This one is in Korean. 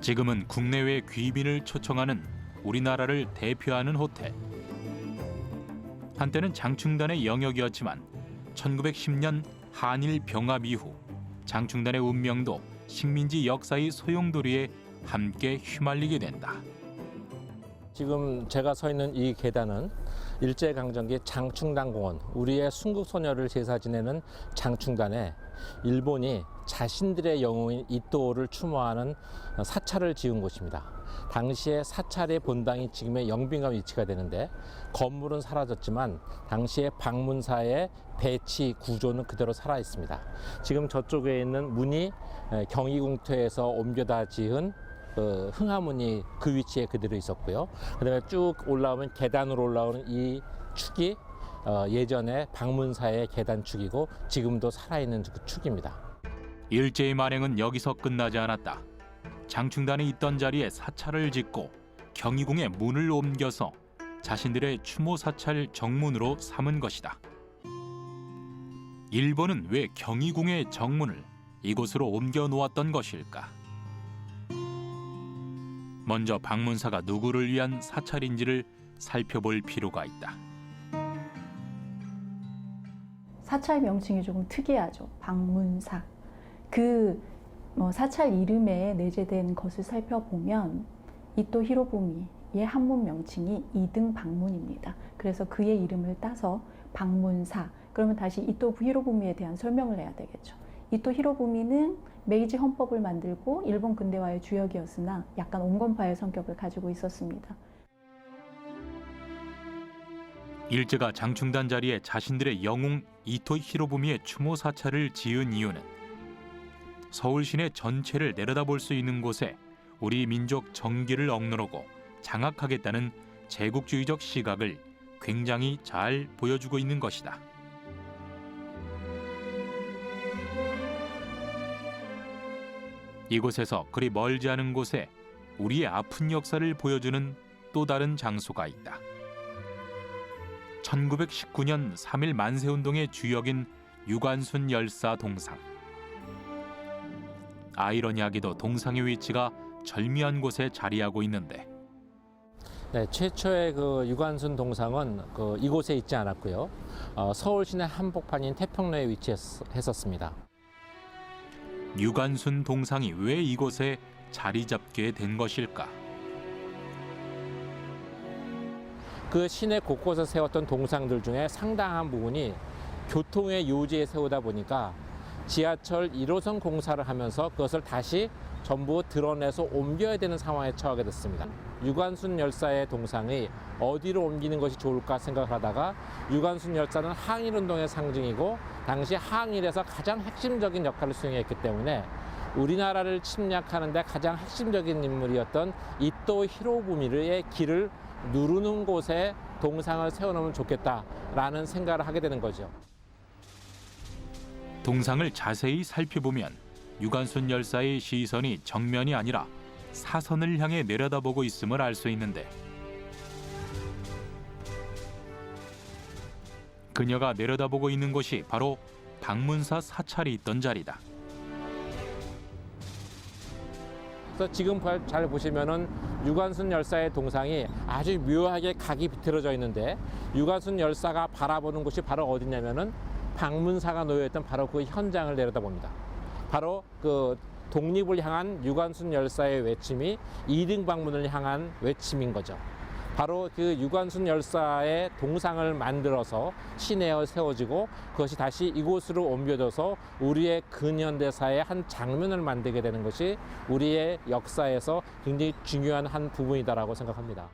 지금은 국내외 귀빈을 초청하는 우리나라를 대표하는 호텔. 한때는 장충단의 영역이었지만 1910년 한일 병합 이후 장충단의 운명도 식민지 역사의 소용돌이에 함께 휘말리게 된다. 지금 제가 서 있는 이 계단은 일제강점기 장충단공원, 우리의 순국 소녀를 제사 지내는 장충단에 일본이 자신들의 영웅인 이토를 추모하는 사찰을 지은 곳입니다. 당시에 사찰의 본당이 지금의 영빈관 위치가 되는데 건물은 사라졌지만 당시에 방문사의 배치 구조는 그대로 살아 있습니다. 지금 저쪽에 있는 문이 경희궁토에서 옮겨다 지은 어, 흥하문이 그 위치에 그대로 있었고요. 그다음에 쭉 올라오면 계단으로 올라오는 이 축이 어, 예전에 방문사의 계단 축이고 지금도 살아있는 그 축입니다. 일제의 만행은 여기서 끝나지 않았다. 장충단이 있던 자리에 사찰을 짓고 경희궁의 문을 옮겨서 자신들의 추모 사찰 정문으로 삼은 것이다. 일본은 왜 경희궁의 정문을 이곳으로 옮겨 놓았던 것일까? 먼저 방문사가 누구를 위한 사찰인지를 살펴볼 필요가 있다. 사찰 명칭이 조금 특이하죠. 방문사. 그뭐 사찰 이름에 내재된 것을 살펴보면 이토 히로부미의 한문 명칭이 이등 방문입니다. 그래서 그의 이름을 따서 방문사. 그러면 다시 이토 히로부미에 대한 설명을 해야 되겠죠. 이토 히로부미는 메이지 헌법을 만들고 일본 근대화의 주역이었으나 약간 온건파의 성격을 가지고 있었습니다. 일제가 장충단 자리에 자신들의 영웅 이토 히로부미의 추모 사찰을 지은 이유는 서울 시내 전체를 내려다볼 수 있는 곳에 우리 민족 정기를 억누르고 장악하겠다는 제국주의적 시각을 굉장히 잘 보여주고 있는 것이다. 이곳에서 그리 멀지 않은 곳에 우리의 아픈 역사를 보여주는 또 다른 장소가 있다. 1919년 3일 만세운동의 주역인 유관순 열사 동상. 아이러니하게도 동상의 위치가 절묘한 곳에 자리하고 있는데 네, 최초의 그 유관순 동상은 그 이곳에 있지 않았고요. 어, 서울 시내 한복판인 태평로에 위치했었습니다. 유관순 동상이 왜 이곳에 자리 잡게 된 것일까? 그 시내 곳곳에 세웠던 동상들 중에 상당한 부분이 교통의 요지에 세우다 보니까 지하철 1호선 공사를 하면서 그것을 다시 전부 드러내서 옮겨야 되는 상황에 처하게 됐습니다. 유관순 열사의 동상이 어디로 옮기는 것이 좋을까 생각을 하다가 유관순 열사는 항일운동의 상징이고 당시 항일에서 가장 핵심적인 역할을 수행했기 때문에 우리나라를 침략하는데 가장 핵심적인 인물이었던 이토 히로부미의 길을 누르는 곳에 동상을 세워놓으면 좋겠다라는 생각을 하게 되는 거죠. 동상을 자세히 살펴보면 유관순 열사의 시선이 정면이 아니라 사선을 향해 내려다보고 있음을 알 수 있는데 그녀가 내려다보고 있는 곳이 바로 방문사 사찰이 있던 자리다. 그래서 지금 봐- 잘 보시면은 유관순 열사의 동상이 아주 묘하게 각이 비틀어져 있는데 유관순 열사가 바라보는 곳이 바로 어디냐면은 방문사가 놓여있던 바로 그 현장을 내려다봅니다. 바로 그 독립을 향한 유관순 열사의 외침이 이등 방문을 향한 외침인 거죠. 바로 그 유관순 열사의 동상을 만들어서 시내에 세워지고 그것이 다시 이곳으로 옮겨져서 우리의 근현대사의 한 장면을 만들게 되는 것이 우리의 역사에서 굉장히 중요한 한 부분이다라고 생각합니다.